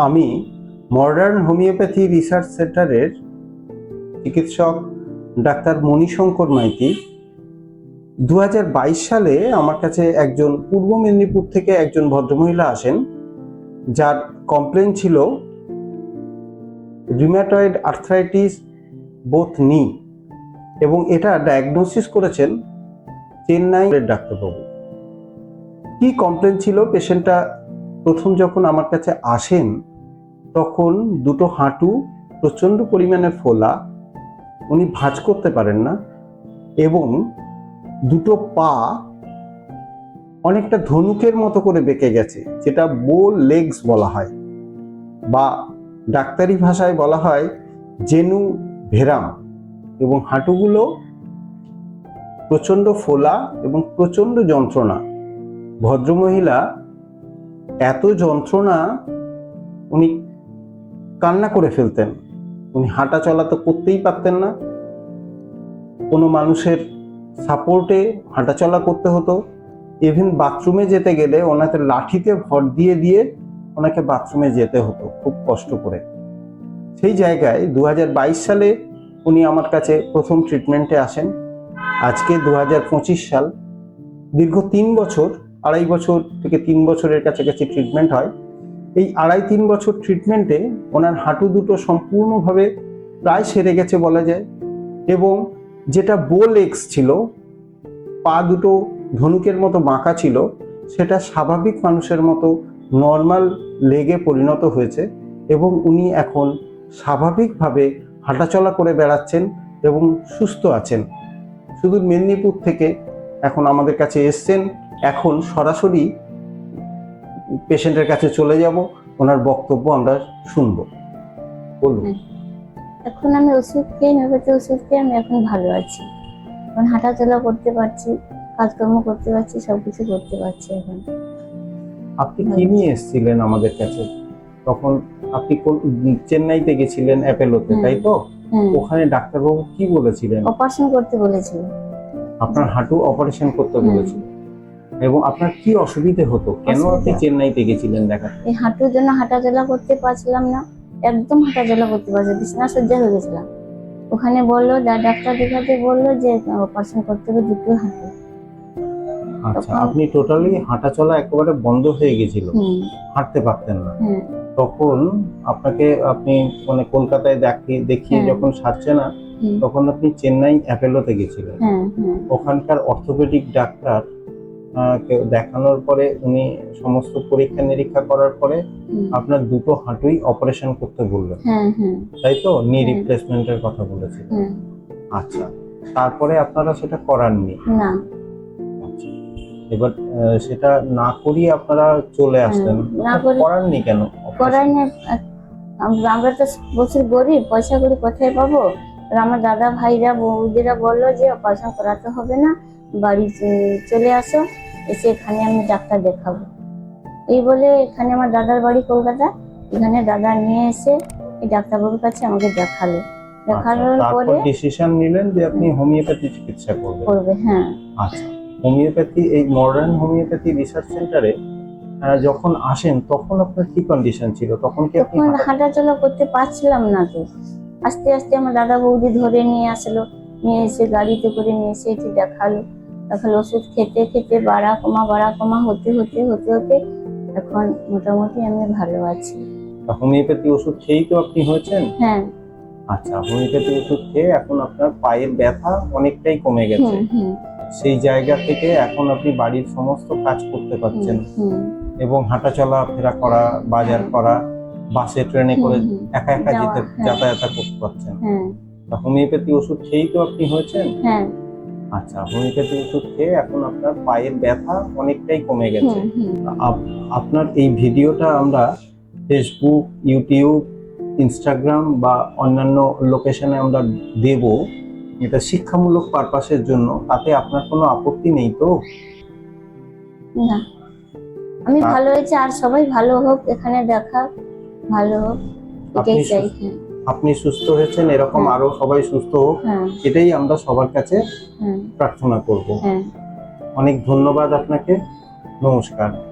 আমি modern homeopathy research সেন্টারের চিকিৎসক ডাক্তার মণিশঙ্কর মাইতি দু হাজার বাইশ সালে আমার কাছে একজন পূর্ব মেদিনীপুর থেকে একজন ভদ্রমহিলা আসেন, যার কমপ্লেন ছিল রিম্যাটয়েড আর্থ্রাইটিস বোথ নি এবং এটা ডায়াগনোসিস করেছেন চেন্নাইয়ের ডাক্তারবাবু। কি কমপ্লেন ছিল? পেশেন্টটা প্রথম যখন আমার কাছে আসেন তখন দুটো হাঁটু প্রচণ্ড পরিমাণে ফোলা, উনি ভাঁজ করতে পারেন না এবং দুটো পা অনেকটা ধনুকের মতো করে বেঁকে গেছে, যেটা বো লেগস বলা হয় বা ডাক্তারি ভাষায় বলা হয় জেনু ভেরাম এবং হাঁটুগুলো প্রচণ্ড ফোলা এবং প্রচণ্ড যন্ত্রণা। ভদ্রমহিলা এত যন্ত্রণা উনি কান্না করে ফেলতেন। উনি হাঁটা চলা তো করতেই পারতেন না। কোনো মানুষের সাপোর্টে হাঁটাচলা করতে হতো। ইভেন বাথরুমে যেতে গেলে ওনাকে লাঠিতে ভর দিয়ে দিয়ে ওনাকে বাথরুমে যেতে হতো খুব কষ্ট করে। সেই জায়গায় দু হাজার বাইশ সালে উনি আমার কাছে প্রথম ট্রিটমেন্টে আসেন। আজকে দু হাজার পঁচিশ সাল। দীর্ঘ তিন বছর, আড়াই বছর থেকে তিন বছরের কাছাকাছি ট্রিটমেন্ট হয়। এই আড়াই তিন বছর ট্রিটমেন্টে ওনার হাঁটু দুটো সম্পূর্ণভাবে প্রায় সেরে গেছে বলা যায়। এবং যেটা বোল লেগস ছিল, পা দুটো ধনুকের মতো বাঁকা ছিল, সেটা স্বাভাবিক মানুষের মতো নর্মাল লেগে পরিণত হয়েছে এবং উনি এখন স্বাভাবিকভাবে হাঁটাচলা করে বেড়াচ্ছেন এবং সুস্থ আছেন। শুধু মেদিনীপুর থেকে এখন আমাদের কাছে এসছেন, এখন সরাসরি পেশেন্টের কাছে চলে যাব ওনার বক্তব্য আমরা শুনব। বলুন। এখন আমি ওষুধ খেয়ে হোমিওপ্যাথি ওষুধ খেয়ে আমি এখন ভালো আছি। এখন হাঁটাচলা করতে পারছি কাজকর্ম করতে পারছি সবকিছু করতে পারছি এখন। আপনি কি নিয়ে এসেছিলেন আমাদের কাছে? তখন আপনি কোন- চেন্নাইতে গেছিলেন অ্যাপেলোতে তাই তো? হ্যাঁ। ওখানে ডাক্তারবাবু কি বলেছিলেন? অপারেশন করতে বলেছিল। আপনার হাঁটু অপারেশন করতে হুম। এবং আপনার কি অসুবিধে হতো? কেন আপনি চেন্নাইতে গেছিলেন দেখা? এই হাঁটুর জন্য হাঁটাচলা করতে পারছিলাম না। একদম হাঁটাচলা করতে পারছি বিছানা সজ্জা হয়ে গেছিলাম। ওখানে বলল ডাক্তার দেখাতে বলল যে অপারেশন করতে হবে দুটো হাঁটু। আচ্ছা আপনি টোটালি হাঁটাচলা একেবারে বন্ধ হয়ে গেছিল। হাঁটতে পারতেন না। তখন আপনাকে আপনি মানে কলকাতায় দেখিয়ে দেখিয়ে হ্যাঁ। যখন সারছে না তখন আপনি চেন্নাই অ্যাপেলোতে গেছিলেন। হ্যাঁ হ্যাঁ। ওখানকার অর্থোপেডিক ডাক্তার দেখানোর পরে উনি সমস্ত পরীক্ষা নিরীক্ষা করার পরে আপনার দুটো হাঁটুই অপারেশন করতে বললেন। হ্যাঁ হ্যাঁ। তাই তো? নি রিপ্লেসমেন্টের কথা হ্যাঁ। আচ্ছা তারপরে আপনারা সেটা করাননি না। এবার সেটা না করিয়ে আপনারা চলে আসলেন হুম, না করাননি কেন করাই না আমরা তো বছর গরিব পয়সা করি কোথায় পাবো? আমার দাদা ভাইরা বৌদিরা বলল যে অপারেশন করাতে হবে না। বাড়ি চলে আসো এসে এখানে আমি ডাক্তার দেখাবো। এই বলে এখানে আমার দাদার বাড়ি কলকাতা। এখানে দাদা নিয়ে এসে এই ডাক্তারবাবুর কাছে আমাকে দেখাল। দেখানোর আচ্ছা, পরে ডিসিশন নিলেন যে আপনি হোমিওপ্যাথি চিকিৎসা করবেন। করবে হ্যাঁ। আচ্ছা হোমিওপ্যাথি এই মডার্ন হোমিওপ্যাথি রিসার্চ সেন্টারে যখন আসেন তখন আপনার কি কন্ডিশন ছিল? তখন কি আপনি হাঁটাচলা করতে পারছিলাম না তো। আস্তে আস্তে আমার দাদা বৌদি ধরে নিয়ে আসলো নিয়ে এসে গাড়িতে করে নিয়ে এসে এটি দেখাল। দেখাল ওষুধ খেতে খেতে বাড়া কমা বাড়া কমা হতে হতে হতে হতে এখন মোটামুটি আমি ভালো আছি। হোমিওপ্যাথি ওষুধ খেয়েই তো আপনি হয়েছেন? হ্যাঁ। আচ্ছা হোমিওপ্যাথি ওষুধ খেয়ে এখন আপনার পায়ের ব্যথা অনেকটাই কমে গেছে। সেই জায়গা থেকে এখন আপনি বাড়ির সমস্ত কাজ করতে পারছেন। এবং হাঁটা চলা ফেরা করা বাজার করা বাসে ট্রেনে করে একা একা যেতে হ্যাঁ। যাতায়াত করতে পারছেন। হ্যাঁ। হোমিওপ্যাথি ওষুধ খেয়েই তো আপনি হয়েছেন? হ্যাঁ। আচ্ছা হোমিওপ্যাথি ওষুধ খেয়ে এখন আপনার পায়ের ব্যথা অনেকটাই কমে গেছে। আপনার এই ভিডিওটা আমরা ফেসবুক ইউটিউব ইনস্টাগ্রাম বা অন্যান্য লোকেশনে আমরা দেব। এটা শিক্ষামূলক পারপাসের জন্য তাতে আপনার কোনো আপত্তি নেই তো? না। আমি ভালো হয়েছে আর সবাই ভালো হোক এখানে দেখা ভালো হোক এটাই চাই হ্যাঁ। আপনি সুস্থ হয়েছেন এরকম হ্যাঁ। আরও সবাই সুস্থ হোক হ্যাঁ। এটাই আমরা সবার কাছে হ্যাঁ। প্রার্থনা করব। অনেক ধন্যবাদ আপনাকে। নমস্কার।